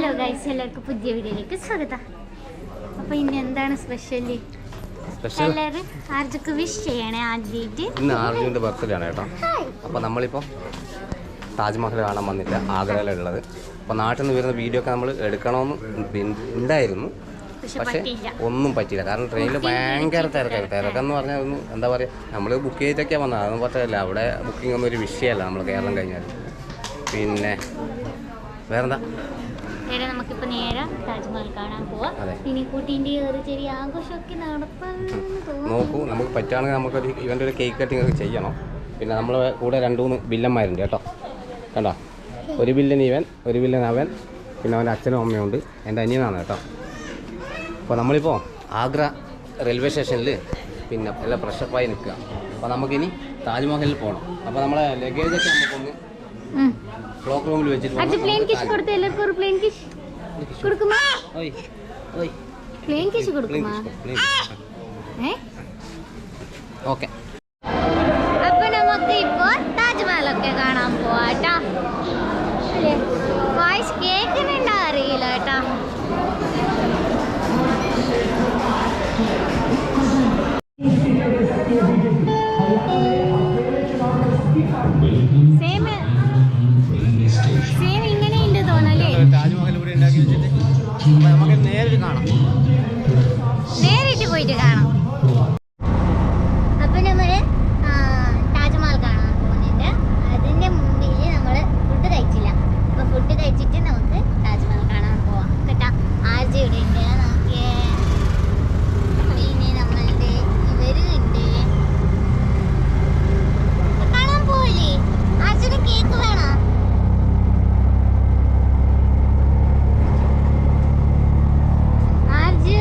Hello guys എല്ലാവർക്കും പുതിയ വീഡിയോയിലേക്ക് സ്വാഗതം. അപ്പൊ ഇന്ന് എന്താണ് സ്പെഷ്യലി എല്ലാവരും ആർജക്ക് വിഷ് ചെയ്യണേ ആദ്യമായിട്ട് ഇന്ന് ആർജുവിന്റെ ബർത്ത്ഡേ ആണ് കേട്ടോ. അപ്പോൾ നമ്മളിപ്പോ താജ്മഹൽ കാണാൻ വന്നില്ല ആഗ്രയിലുള്ളത് അപ്പോൾ നാട്ടിൽ നിന്ന് വരുന്ന വീഡിയോ ഒക്കെ നമ്മൾ എടുക്കണമെന്ന് ഉണ്ടായിരുന്നു പക്ഷെ പക്ഷേ ഒന്നും പറ്റിയില്ല. കാരണം ട്രെയിനിൽ ഭയങ്കര തിരക്കായിരുന്നു തിരക്കെന്ന് പറഞ്ഞാൽ ഒന്ന് എന്താ പറയുക നമ്മൾ ബുക്ക് ചെയ്തിട്ടൊക്കെയാണ് വന്നത്. അതൊന്നും പറ്റില്ല അവിടെ ബുക്കിംഗ് ഒന്നും ഒരു വിഷയമല്ല നമ്മൾ കേരളം കഴിഞ്ഞാൽ പിന്നെ വേറെന്താ? നേരെ നമുക്കിപ്പോ നേരെ താജ്മഹൽ കാണാൻ പോവാം. ഇനി കുട്ടീന്റെ ഒരു ചെറിയ ആഘോഷമൊക്കെ തോന്നുന്നു. നോക്കൂ നമുക്ക് പറ്റുകയാണെങ്കിൽ നമുക്കൊരു ഇവന്റെ ഒരു കേക്ക് കട്ടിംഗ് ഒക്കെ ചെയ്യണം. പിന്നെ നമ്മൾ കൂടെ രണ്ട് മൂന്ന് വില്ലന്മാരുണ്ട് കേട്ടോ. കണ്ടോ? ഒരു വില്ലൻ ഇവൻ ഒരു വില്ലൻ അവൻ പിന്നെ അവന്റെ അച്ഛനും അമ്മയും ഉണ്ട്. എന്റെ അനിയനാണ് കേട്ടോ. അപ്പോൾ നമ്മളിപ്പോൾ ആഗ്ര റെയിൽവേ സ്റ്റേഷനിൽ പിന്നെ എല്ലാം ഫ്രഷപ്പായി നിൽക്കുക. അപ്പോൾ നമുക്കിനി താജ്മഹലിൽ പോകണം അപ്പോൾ നമ്മളെ ലഗേജൊക്കെ നമുക്കൊന്ന്. ക്ലോക്ക് റൂമിൽ വെച്ചിട്ട് അടുത്ത പ്ലെയിൻ കിഷ് കൊടുത്ത എല്ലാവർക്കും ഒരു പ്ലെയിൻ കിഷ് കൊടുക്കുമോ? ഓയ് ഓയ്. പ്ലെയിൻ കിഷ് കൊടുക്കുമോ? ഏ? ഓക്കെ നമുക്ക് കാണാം. നേരിട്ട് പോയിട്ട് കാണാം അപ്പൊ നമ്മൾ ആ, താജ്മഹൽ കാണാൻ പോകുന്നുണ്ട് അതിന്റെ മുമ്പിൽ നമ്മൾ ഫുഡ് കഴിച്ചില്ല അപ്പൊ ഫുഡ് കഴിച്ചിട്ട് നമുക്ക് താജ്മഹൽ കാണാൻ പോവാം കേട്ടാ ആർജി ഇവിടെ ഉണ്ട് നോക്കിയേ പിന്നെ നമ്മളുടെ ഇവർ ഉണ്ട് കാണാൻ പോവില്ലേ ആർജിന് കേക്ക് വേണോ ആർജു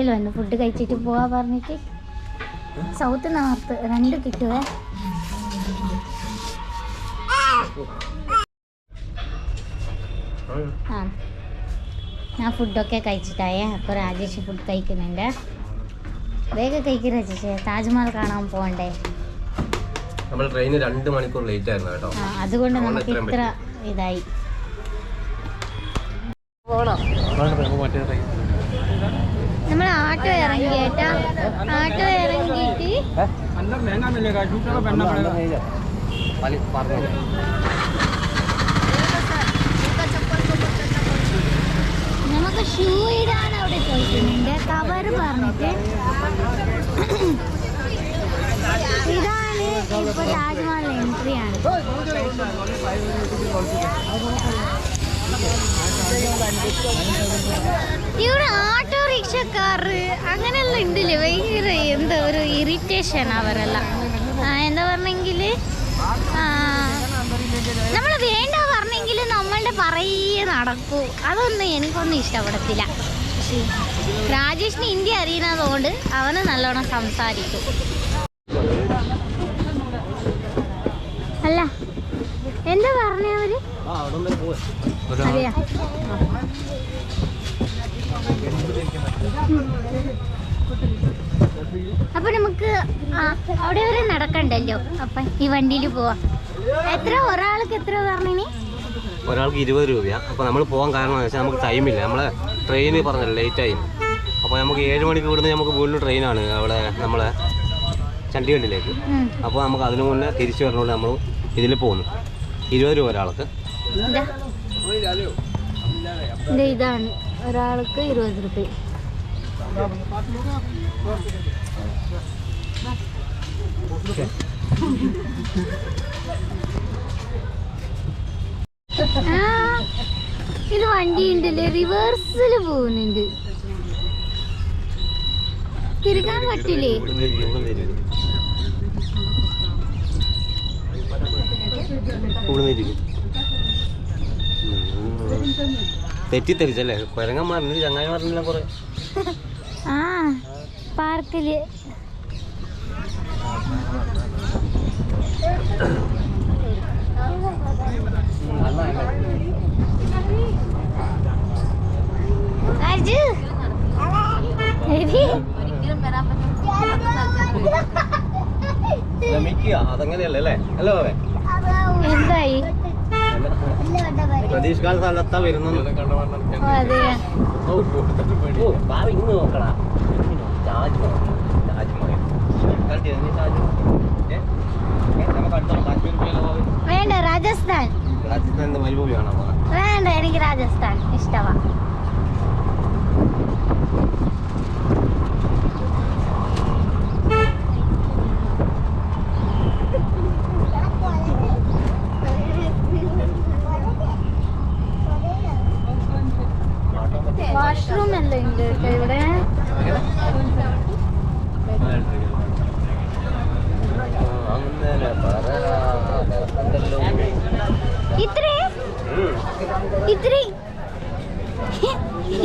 ഹോട്ടൽ വന്നു ഫുഡ് കഴിച്ചിട്ട് പോവാ പറഞ്ഞിട്ട്. സൗത്ത് നോർത്ത് രണ്ട് കിട്ടുവേ. ആ. ഞാൻ ഫുഡൊക്കെ കഴിച്ചിട്ടായേ. അപ്പോൾ രാജേഷ് ഫുഡ് കഴിക്കുന്നുണ്ട്. വേഗം കഴിക്കും രാജേഷ്. താജ്മഹൽ കാണാൻ പോകണ്ടേ നമ്മൾ ട്രെയിന് രണ്ട് മണിക്കൂർ ലേറ്റ് ആയിരുന്നു കേട്ടോ. അതുകൊണ്ട് നമുക്ക് ഇത്ര ഇതായി. മറ്റേ ട്രെയിൻ നമ്മൾ ആട്ടോ ഇറങ്ങി കേട്ടാ. ആട്ടോ ഇറങ്ങിയിട്ട് നമുക്ക് ഷൂ ഇടാൻ അവിടെ ചോദിക്കുന്നുണ്ട്. കവർ പറഞ്ഞിട്ട്. ഇതാണ് ഇപ്പൊ താജ്മഹൽ എൻട്രി ആണ്. ഇവിടെ ഓട്ടോറിക്ഷക്കാർ അങ്ങനെയല്ല ഉണ്ടല്ലേ? ഭയങ്കര എന്താ ഒരു ഇറിറ്റേഷൻ അവരെല്ലാം. എന്താ പറഞ്ഞെങ്കിൽ നമ്മൾ വേണ്ട പറഞ്ഞെങ്കിൽ നമ്മളുടെ പറയേ നടക്കൂ. അതൊന്നും എനിക്കൊന്നും ഇഷ്ടപ്പെടത്തില്ല. രാജേഷിന് ഹിന്ദി അറിയുന്നതുകൊണ്ട് അവന് നല്ലോണം സംസാരിക്കും. അല്ല എന്താ പറഞ്ഞവര് അപ്പൊ നമുക്ക് അവിടെ വരെ നടക്കണ്ടല്ലോ. അപ്പൊ ഈ വണ്ടിയിൽ പോവാ. എത്ര? ഒരാൾക്ക് എത്ര പറഞ്ഞിനി? ഒരാൾക്ക് ഇരുപത് രൂപയാണ് അപ്പോൾ നമ്മൾ പോകാൻ കാരണം എന്ന് വെച്ചാൽ നമുക്ക് ടൈമില്ല നമ്മളെ ട്രെയിന് പറഞ്ഞല്ലോ ലേറ്റ് ആയി. അപ്പോൾ നമുക്ക് ഏഴ് മണിക്ക് ഇവിടുന്ന് നമുക്ക് വീണ്ടും ട്രെയിനാണ് അവിടെ നമ്മളെ ചണ്ഡീഗഡിലേക്ക്. അപ്പോൾ നമുക്ക് അതിനു മുന്നേ തിരിച്ചു വരണോണ്ട് നമ്മൾ ഇതിൽ പോകുന്നു ഇരുപത് രൂപ ഒരാൾക്ക്. ഇതാണ്. ഒരാൾക്ക് ഇരുപത് രൂപ ആ, ഇത് വണ്ടി ഉണ്ടല്ലേ റിവേഴ്സിൽ പോകുന്നുണ്ട്. തിരിക്കാൻ പറ്റില്ലേ? ഇവിടുന്ന് തെറ്റിദ്ധരിച്ചല്ലേ? കുരങ്ങന്മാരുണ്ട് ചങ്ങായിമാരുണ്ടെല്ലാം കുറെ. ആ പാർക്കിൽ. അതങ്ങനെയല്ലേ അല്ലേ? അല്ലേ എന്തായി? പ്രതീക്ഷ കാല സ്ഥലത്താ വരുന്നത്. ഇന്ന് നോക്കടാ. താജ്മഹൽ. താജ്മഹൽ? വേണ്ട രാജസ്ഥാൻ. രാജസ്ഥാനിന്റെ മരുഭൂമിയാണോ വേണ്ട എനിക്ക് രാജസ്ഥാൻ ഇഷ്ടമാ വാഷ്റൂം അല്ലേ ഉണ്ട് കേട്ടോ ഇവിടെ അങ്ങനെ പറയാണ്ടല്ലോ ഇത്രയും ഇത്രയും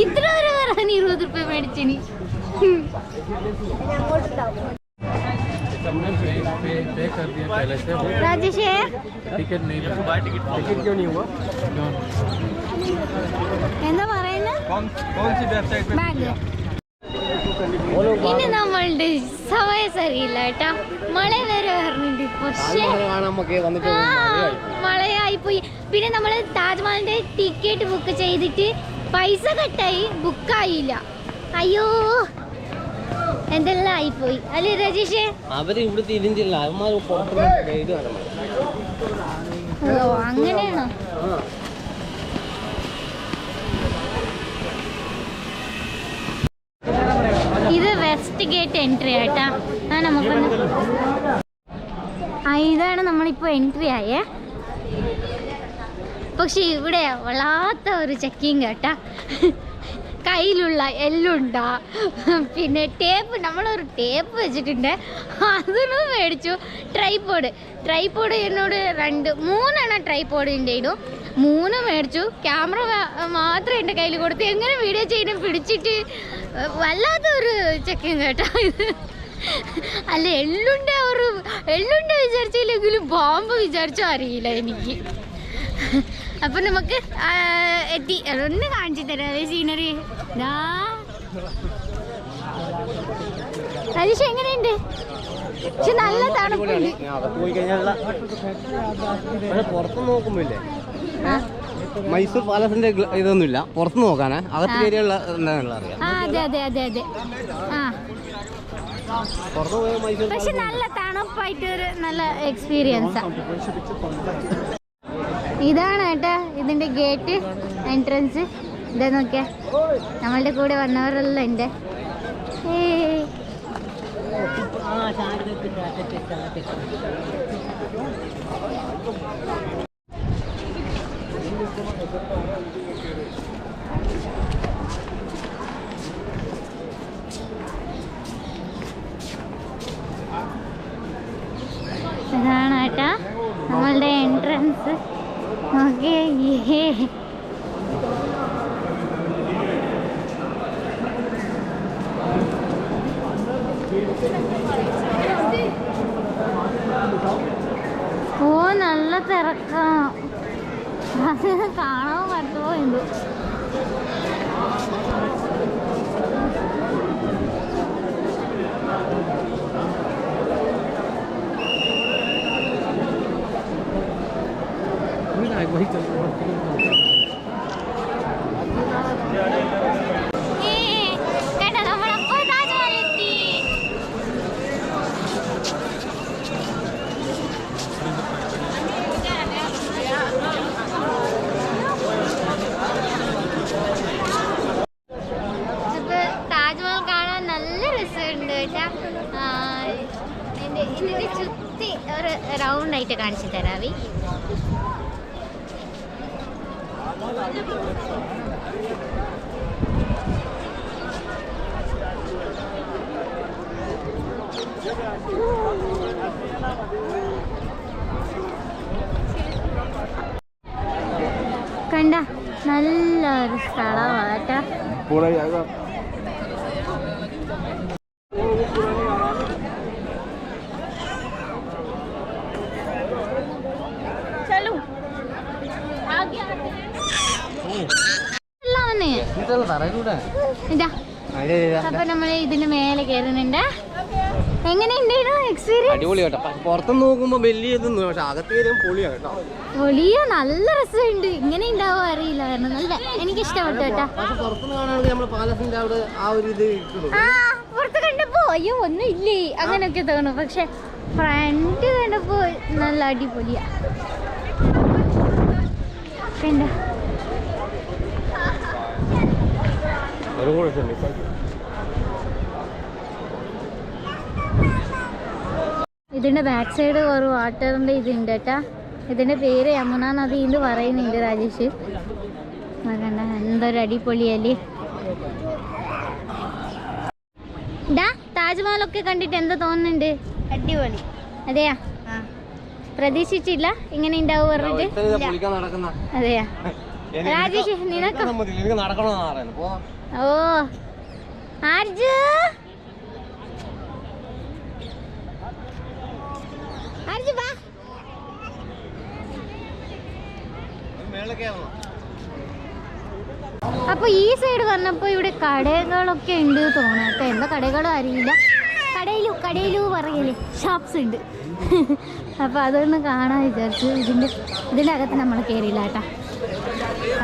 ഇത്ര വരെ വരാൻ ഇരുപത് റുപ്യ മേടിച്ചിനി सबने पे पे पे कर दिया पहले से वो രാജേഷേ टिकट नहीं लगा टिकट क्यों नहीं हुआ എന്താ പറയുന്നത് ഇനി നമ്മളുടെ സമയ സരിയില്ല കേട്ടാ. മഴ വരെ പറഞ്ഞിട്ട് പക്ഷേ മഴയായി. പോയി പിന്നെ നമ്മൾ താജ്മഹലിന്റെ ടിക്കറ്റ് ബുക്ക് ചെയ്തിട്ട് പൈസ കട്ടായി ബുക്കായില്ല അയ്യോ. എന്തെല്ലാം ആയിപ്പോയി. അല്ലേ രജീഷേ? അവർ ഇവിടെ തിരിഞ്ഞില്ല അങ്ങനെയാണോ? ഇത് വെസ്റ്റ് ഗേറ്റ് എൻട്രി ആയിട്ടാ ആ നമുക്കൊന്ന് ആ ഇതാണ് നമ്മളിപ്പോൾ എൻട്രി ആയേ. പക്ഷെ ഇവിടെ വളാത്ത ഒരു ചെക്കിങ് കേട്ടാ. കയ്യിലുള്ള എല്ലുണ്ടാ. പിന്നെ ടേപ്പ് നമ്മളൊരു ടേപ്പ് വെച്ചിട്ടുണ്ട്. അതിനും മേടിച്ചു. ട്രൈപോഡ് ട്രൈപോഡ് എന്നോട് രണ്ട് മൂന്നെണ്ണം ട്രൈപോഡിന്റെ ഇടും മൂന്ന് മേടിച്ചു. ക്യാമറ മാത്രം എന്റെ കയ്യിൽ കൊടുത്തു. എങ്ങനെ വീഡിയോ ചെയ്യണം പിടിച്ചിട്ട് വല്ലാത്ത ചെക്കൻ കേട്ടോ ഇത്. അല്ല എള്ളുണ്ട ഒരു എള്ളുണ്ട വിചാരിച്ചില്ലെങ്കിലും ബോംബ് വിചാരിച്ചോ അറിയില്ല എനിക്ക്. അപ്പൊ നമുക്ക് എത്തി. അതൊന്ന് കാണിച്ചു തരാം. സീനറി ഹരീഷ് എങ്ങനെയുണ്ട്? പക്ഷെ നല്ല തണുപ്പുണ്ട്. പുറത്ത് നോക്കുമ്പോല്ലേ മൈസൂർ പാലസിന്റെ ഇതൊന്നുമില്ല. പുറത്ത് നോക്കാനേ. അകത്ത് കയറിയുള്ള എന്താണെന്നുള്ള അറിയാം. അതെ അതെ അതെ അതെ. ആ. പക്ഷെ നല്ല തണുപ്പായിട്ട് ഒരു നല്ല എക്സ്പീരിയൻസാ ഇതാണ് കേട്ടോ ഇതിന്റെ ഗേറ്റ് എൻട്രൻസ് ഇതാ നോക്കിയ. നമ്മളുടെ കൂടെ വന്നവരല്ല ഉണ്ട്. ഏയ്. ഇതാണ് കേട്ടാ നമ്മളുടെ എൻട്രൻസ് നോക്കിയേ ഏ ഓ നല്ല തിരക്കാം. കാണാൻ പറ്റുമോ എന്തോ ഇതിന്റെ ചുറ്റി ഒരു റൗണ്ട് ആയിട്ട് കാണിച്ചു തരാവി. കണ്ട നല്ല നല്ലൊരു സ്ഥലമാണ് അപ്പൊ നമ്മൾ ഇതിന്റെ മേലെ കയറുന്നുണ്ട്. എങ്ങനെയുണ്ടായിരുന്നു എക്സ്പീരിയൻസ് പുറത്തുനിന്ന് നോക്കുമ്പോൾ വലിയ പക്ഷെ അകത്ത് വരും പൊളിയാണ് കേട്ടോ. വലിയ നല്ല രസമുണ്ട്. ഇങ്ങനെ ഉണ്ടാവോ അറിയില്ലായിരുന്നു നല്ല എനിക്ക് ഇഷ്ടപ്പെട്ടു കേട്ടാ. പുറത്ത് കണ്ടപ്പോ അയ്യോ ഒന്നും ഇല്ലേ അങ്ങനെയൊക്കെ തോന്നും പക്ഷെ ഫ്രണ്ട് കണ്ടപ്പോ നല്ല അടിപൊളിയാ. കണ്ടോ? ഒരു കുഴപ്പമില്ല ഇതിന്റെ ബാക്ക് സൈഡ് ഒരു വാട്ടറിന്റെ ഇതുണ്ട് കേട്ടാ. ഇതിന്റെ പേര് യമുന നദി എന്ന് പറയുന്നുണ്ട് രാജേഷ്. കണ്ട എന്തൊരു അടിപൊളിയല്ലേ ഡാ താജ്മഹലൊക്കെ കണ്ടിട്ട് എന്താ തോന്നുന്നുണ്ട്? അടിപൊളി. അതെയാ? പ്രതീക്ഷിച്ചില്ല? ഇങ്ങനെ ഉണ്ടാവും പറഞ്ഞിട്ട്? അതെയാ? രാജേഷ് നിനക്ക്. എനിക്ക് പറയുന്നത് ഓ. ആർജു? ആർജു വാ. അപ്പൊ ഈ സൈഡ് വന്നപ്പോ ഇവിടെ കടകളൊക്കെ ഉണ്ട് തോന്നുന്നു കേട്ടോ. എന്താ കടകളും അറിയില്ല. കടയിലു കടയിലു പറയൽ. ഷോപ്സ് ഉണ്ട്. അപ്പൊ അതൊന്ന് കാണാൻ വിചാരിച്ചു. ഇതിന്റെ ഇതിന്റെ അകത്ത് നമ്മൾ കയറിയില്ല കേട്ടാ.